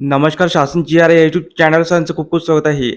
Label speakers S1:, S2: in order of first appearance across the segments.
S1: नमस्कार शासन G R या युट्यूब चॅनल सरांचं खूप खूप स्वागत आहे.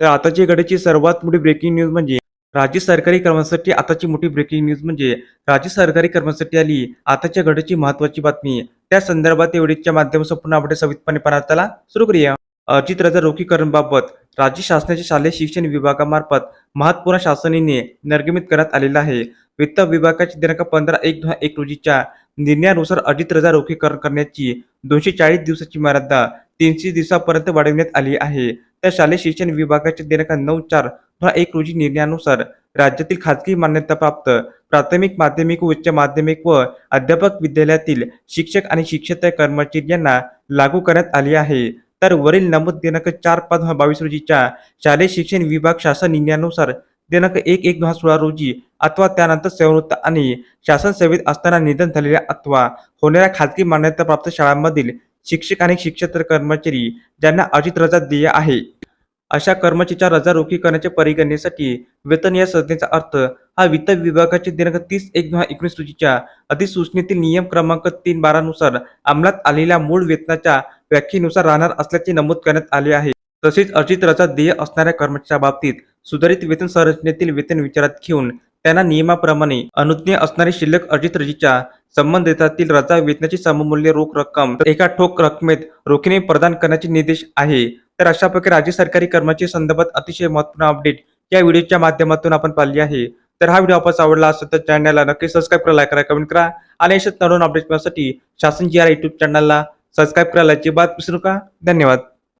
S1: तर आताची घडीची सर्वात मोठी ब्रेकिंग न्यूज म्हणजे राज्य सरकारी कर्मचाऱ्यांसाठी आताची मोठी ब्रेकिंग न्यूज म्हणजे राज्य सरकारी कर्मचाऱ्यांसाठी आली आताच्या घडीची महत्वाची बातमी. त्या संदर्भात एवढीच्या माध्यमातून संपूर्ण आपण सवितपणे पाहण्यात सुरू करूया. अर्जित रजा रोखीकरणबाबत राज्य शासनाच्या शालेय शिक्षण विभागामार्फत महत्त्वपूर्ण शासनाने निर्गमित करण्यात आलेला आहे. वित्त विभागाच्या दिनांक पंधरा एक दोन हजार एक रोजीच्या निर्णयानुसार अर्जित रजा रोखीकरण करण्याची दोनशे चाळीस दिवसाची मर्यादा तीनशे दिवसापर्यंत वाढविण्यात आली आहे. तर शालेय शिक्षण विभागाच्या दिनांक नऊ चार दोन एक रोजी निर्णयानुसार राज्यातील खाजगी मान्यताप्राप्त प्राथमिक माध्यमिक व उच्च माध्यमिक व अध्यापक विद्यालयातील शिक्षक आणि शिक्षक कर्मचारी यांना लागू करण्यात आली आहे. तर वरील नमूद दिनांक चार पाच बावीस रोजीच्या शालेय शिक्षण विभाग शासन निर्णयानुसार दिनांक एक एक दोन हजार सोळा रोजी अथवा त्यानंतर सेवानृत्त आणि शासन सेवेत असताना निधन झालेल्या अथवा होणाऱ्या खाजगी मान्यताप्राप्त शाळांमधील शिक्षक आणि शिक्षेतर कर्मचारी ज्यांना अर्जित रजा देय आहे. अशा कर्मचाऱ्याच्या रजा रोखी करण्याच्या परिगणनेसाठी वेतन या संज्ञेचा अर्थ हा वित्त विभागाचे दिनांक तीस एक दोन हजार एकोणीस रोजीच्या अधिसूचनेतील नियम क्रमांक तीन बारानुसार अंमलात आलेल्या मूळ वेतनाच्या व्याख्येनुसार राहणार असल्याचे नमूद करण्यात आले आहे. तसेच अर्जित रजा देय असणाऱ्या कर्मचाऱ्याच्या बाबतीत सुधारित वेतन संरचनेतील वेतन विचारात घेऊन त्यांना नियमाप्रमाणे अनुज्ञेय असणारी शिल्लक अर्जित रजीच्या संबंधितातील रजा वेतनाची सममूल्य रोख रक्कम एका ठोक रकमेत रोखीने प्रदान करण्याचे निर्देश आहे. तर अशा प्रकारे राज्य सरकारी कर्मचारी संदर्भात अतिशय महत्त्वपूर्ण अपडेट या व्हिडिओच्या माध्यमातून आपण पाहिली आहे. तर हा व्हिडिओ आपण आवडला असेल तर चॅनलला नक्की सबस्क्राईब करा लाईक करा कमेंट करा आणि अशाच नवीन अपडेट मिळण्यासाठी शासन जी आर युट्यूब चॅनलला सबस्क्राईब करायला अजिबात विसरू नका. धन्यवाद.